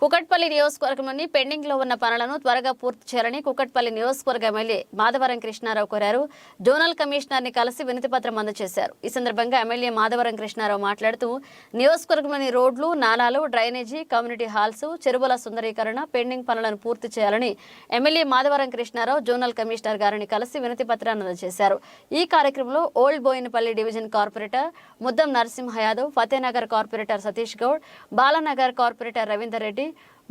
కుకట్పల్లి నియోజకవర్గంలోని పెండింగ్లో ఉన్న పనులను త్వరగా పూర్తి చేయాలని కుకట్పల్లి నియోజకవర్గ ఎమ్మెల్యే మాధవరం కృష్ణారావు కోరారు. జోనల్ కమిషనర్ని కలిసి వినతి అందజేశారు. ఈ సందర్భంగా ఎమ్మెల్యే మాధవరం కృష్ణారావు మాట్లాడుతూ నియోజకవర్గంలోని రోడ్లు నాలాలు డ్రైనేజీ కమ్యూనిటీ హాల్స్ చెరువుల సుందరీకరణ పెండింగ్ పనులను పూర్తి చేయాలని MLA Madhavaram Krishnarao zonal commissioner గారిని కలిసి వినతి పత్రాన్ని అందజేశారు. ఈ కార్యక్రమంలో old Boinapalli division corporator Muddam Narasimha Yadav Fatehnagar corporator Satish Goud Balanagar corporator Ravinder Reddy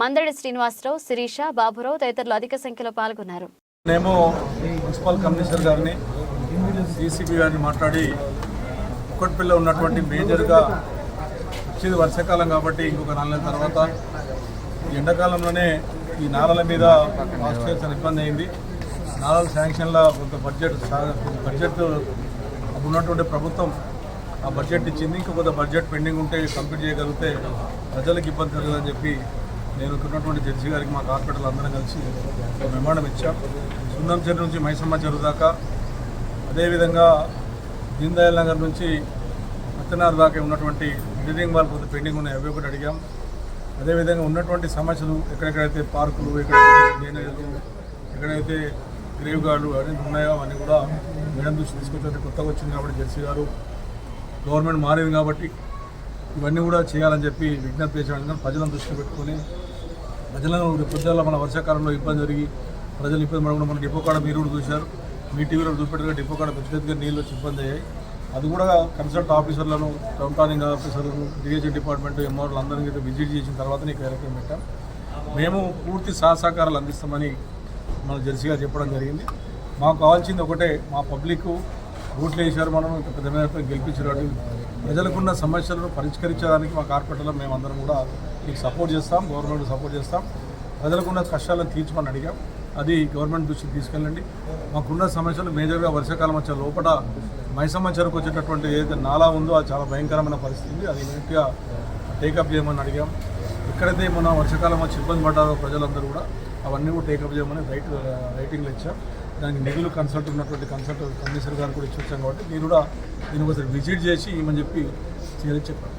Mandadi Srinivasarao Sirisha Baburao తదితరులు అధిక సంఖ్యలో పాల్గొన్నారు. మేము మున్సిపల్ కమిషనర్ గారిని సిసిబి గారిని మాట్లాడి కుక్కట్పల్లిలో ఉన్నటువంటి మేజర్గా వచ్చేది వర్షాకాలం కాబట్టి ఇంకొక నాలుగు నెలల తర్వాత ఎండాకాలంలోనే ఈ నారల మీద కాస్ట్ చాలా ఇబ్బంది అయింది. నారల శాంక్షన్ల కొంత బడ్జెట్ బడ్జెట్ ఉన్నటువంటి ప్రభుత్వం ఆ బడ్జెట్ ఇచ్చింది. ఇంకా కొంత బడ్జెట్ పెండింగ్ ఉంటే కంప్లీట్ చేయగలిగితే ప్రజలకు ఇబ్బంది కలగదని చెప్పి నేను ఉన్నటువంటి జడ్జి గారికి మా హాస్పిటల్ అందరం కలిసి ఒక మెమాండం ఇచ్చాం. సున్నం చెరు నుంచి మైసమ్మ చెరు దాకా. అదేవిధంగా దీన్ దయాల్ నగర్ నుంచి అత్తనార్ దాకా ఉన్నటువంటి ఇంజనీరింగ్ వాళ్ళు కొంత పెండింగ్ ఉన్నాయి. అవి ఒకటి అడిగాం. అదేవిధంగా ఉన్నటువంటి సమస్యలు ఎక్కడెక్కడైతే పార్కులు ఎక్కడైతే డ్రైనేజీలు ఎక్కడైతే గ్రేవ్ గార్డు అవన్నీ ఉన్నాయో అవన్నీ కూడా మేడం దృష్టి తీసుకొచ్చి కొత్తగా వచ్చింది కాబట్టి జెర్సీ గారు. గవర్నమెంట్ మారింది కాబట్టి ఇవన్నీ కూడా చేయాలని చెప్పి విజ్ఞప్తి చేసాను ప్రజలను దృష్టి పెట్టుకొని ప్రజలను పొద్దుల మన వర్షాకాలంలో ఇబ్బంది జరిగి ప్రజలు ఇబ్బంది పడకుండా మన డిపో కాడ మీరు కూడా చూశారు. మీ టీవీలో చూపెట్టుగా డిపో కాడ పెద్ద పెద్దగా నీళ్ళు వచ్చి ఇబ్బంది అయ్యాయి. అది కూడా కన్సల్ట్ ఆఫీసర్లను టౌన్ ప్లానింగ్ ఆఫీసర్లను డిహెచ్ డిపార్ట్మెంట్ ఎంఆర్లు అందరినీ అయితే విజిట్ చేసిన తర్వాత ఈ కార్యక్రమం పెట్టాం. మేము పూర్తి సహసహకారాలు అందిస్తామని మన జెర్సీ గారు చెప్పడం జరిగింది. మాకు కావాల్సింది ఒకటే మా పబ్లిక్ ఓట్లు వేశారు మనం ఇంత పెద్ద మేరకు గెలిపించారు ప్రజలకున్న సమస్యలను పరిష్కరించడానికి మా కార్పొరేటర్లో మేమందరం కూడా మీకు సపోర్ట్ చేస్తాం గవర్నమెంట్ సపోర్ట్ చేస్తాం. ప్రజలకున్న కష్టాలను తీర్చమని అడిగాం. అది గవర్నమెంట్ దృష్టికి తీసుకెళ్ళండి. మాకున్న సమస్యలు మేజర్గా వర్షాకాలం వచ్చే లోపల మైసమ్మ చెరుకు వచ్చేటటువంటి ఏదైతే నాలా ఉందో అది చాలా భయంకరమైన పరిస్థితి అది ఇమీడియట్గా టేకప్ చేయమని అడిగాం. ఎక్కడైతే మన వర్షాకాలం వచ్చి ఇబ్బంది పడ్డారో ప్రజలందరూ కూడా అవన్నీ కూడా టేకప్ చేయమని రైట్ రైటింగ్లు ఇచ్చాం. దానికి నిధులు కన్సల్ట్ ఉన్నటువంటి కన్సల్ట్ కమిషనర్ గారు కూడా ఇచ్చి వచ్చాం కాబట్టి మీరు కూడా దీన్ని ఒకసారి విజిట్ చేసి ఏమని చెప్పి చేయాలని చెప్పారు